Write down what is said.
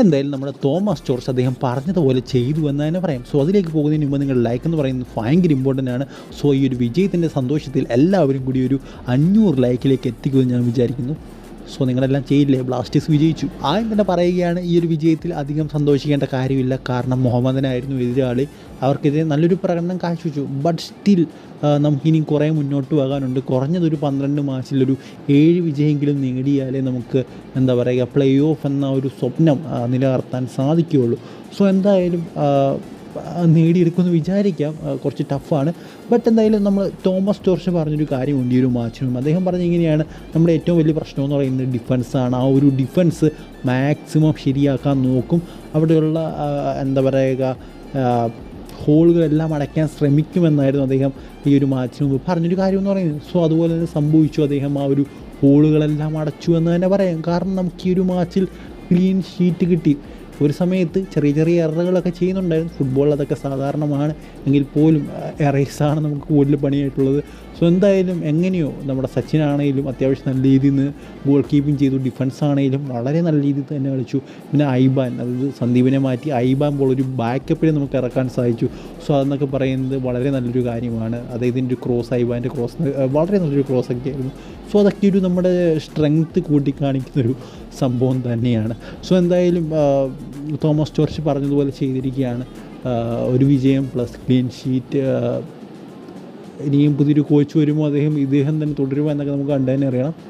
എന്തായാലും നമ്മുടെ Thomas George അദ്ദേഹം പറഞ്ഞതുപോലെ ചെയ്തു എന്ന് തന്നെ പറയാം. സോ അതിലേക്ക് പോകുന്നതിന് മുമ്പ് നിങ്ങൾ ലൈക്ക് എന്ന് പറയുന്നത് ഭയങ്കര ഇമ്പോർട്ടന്റ് ആണ്. സോ ഈ ഒരു വിജയത്തിന്റെ സന്തോഷത്തിൽ എല്ലാവരും കൂടി ഒരു അഞ്ഞൂറ് ലൈക്കിലേക്ക് എത്തിക്കുമെന്ന് ഞാൻ വിചാരിക്കുന്നു. സോ നിങ്ങളെല്ലാം ചെയ്യില്ലേ? ബ്ലാസ്റ്റേഴ്സ് വിജയിച്ചു. ആദ്യം തന്നെ പറയുകയാണ് ഈ ഒരു വിജയത്തിൽ അധികം സന്തോഷിക്കേണ്ട കാര്യമില്ല. കാരണം മുഹമ്മദനായിരുന്നു എതിരാളി. അവർക്കെതിരെ നല്ലൊരു പ്രകടനം കാഴ്ചവെച്ചു. ബട്ട് സ്റ്റിൽ നമുക്കിനി കുറേ മുന്നോട്ട് പോകാനുണ്ട്. കുറഞ്ഞതൊരു പന്ത്രണ്ട് മാച്ചിലൊരു ഏഴ് വിജയമെങ്കിലും നേടിയാലേ നമുക്ക് എന്താ പറയുക പ്ലേ ഓഫ് എന്ന ഒരു സ്വപ്നം നിലനിർത്താൻ സാധിക്കുകയുള്ളൂ. സോ എന്തായാലും നേടിയെടുക്കുമെന്ന് വിചാരിക്കാം. കുറച്ച് ടഫാണ്. ബട്ട് എന്തായാലും നമ്മൾ തോമസ് ജോർജ് പറഞ്ഞൊരു കാര്യമുണ്ട് ഈ ഒരു മാച്ചിനും അദ്ദേഹം പറഞ്ഞ ഇങ്ങനെയാണ് നമ്മുടെ ഏറ്റവും വലിയ പ്രശ്നം എന്ന് പറയുന്നത് ഡിഫൻസാണ് ആ ഒരു ഡിഫൻസ് മാക്സിമം ശരിയാക്കാൻ നോക്കും. അവിടെയുള്ള എന്താ പറയുക ഹോളുകളെല്ലാം അടയ്ക്കാൻ ശ്രമിക്കുമെന്നായിരുന്നു അദ്ദേഹം ഈ ഒരു മാച്ചിന് മുമ്പ് പറഞ്ഞൊരു കാര്യം എന്ന് പറയുന്നത്. സോ അതുപോലെ തന്നെ സംഭവിച്ചു. അദ്ദേഹം ആ ഒരു ഹോളുകളെല്ലാം അടച്ചു എന്ന് തന്നെ പറയാം. കാരണം നമുക്ക് ഈ ഒരു മാച്ചിൽ ക്ലീൻ ഷീറ്റ് കിട്ടി. ഒരു സമയത്ത് ചെറിയ ചെറിയ എററുകളൊക്കെ ചെയ്യുന്നുണ്ടായിരുന്നു. ഫുട്ബോൾ അതൊക്കെ സാധാരണമാണ്. എങ്കിൽ പോലും എറേസാണ് നമുക്ക് കൂടുതൽ പണിയായിട്ടുള്ളത്. സോ എന്തായാലും എങ്ങനെയോ നമ്മുടെ സച്ചിനാണെങ്കിലും അത്യാവശ്യം നല്ല രീതിയിൽ നിന്ന് ഗോൾ കീപ്പിംഗ് ചെയ്തു. ഡിഫൻസ് ആണെങ്കിലും വളരെ നല്ല രീതിയിൽ തന്നെ കളിച്ചു. പിന്നെ ഐബാൻ അതായത് സന്ദീപിനെ മാറ്റി ഐബാൻ പോലൊരു ബാക്കപ്പിനെ നമുക്ക് ഇറക്കാൻ സാധിച്ചു. സോ അതെന്നൊക്കെ പറയുന്നത് വളരെ നല്ലൊരു കാര്യമാണ്. അതായത് ഒരു ക്രോസ് ഐബാന്റെ ക്രോസ് വളരെ നല്ലൊരു ക്രോസ് ഒക്കെ ആയിരുന്നു. സോ അതൊക്കെ ഒരു നമ്മുടെ സ്ട്രെങ്ത്ത് കൂട്ടിക്കാണിക്കുന്നൊരു സംഭവം തന്നെയാണ്. സോ എന്തായാലും തോമസ് ജോർജ് പറഞ്ഞതുപോലെ ചെയ്തിരിക്കുകയാണ്. ഒരു വിജയം പ്ലസ് ക്ലീൻ ഷീറ്റ് ഇനിയും പുതിയൊരു കോച്ച് വരുമോ അദ്ദേഹം ഇദ്ദേഹം തന്നെ തുടരുമോ എന്നൊക്കെ നമുക്ക് കണ്ടു തന്നെ അറിയണം.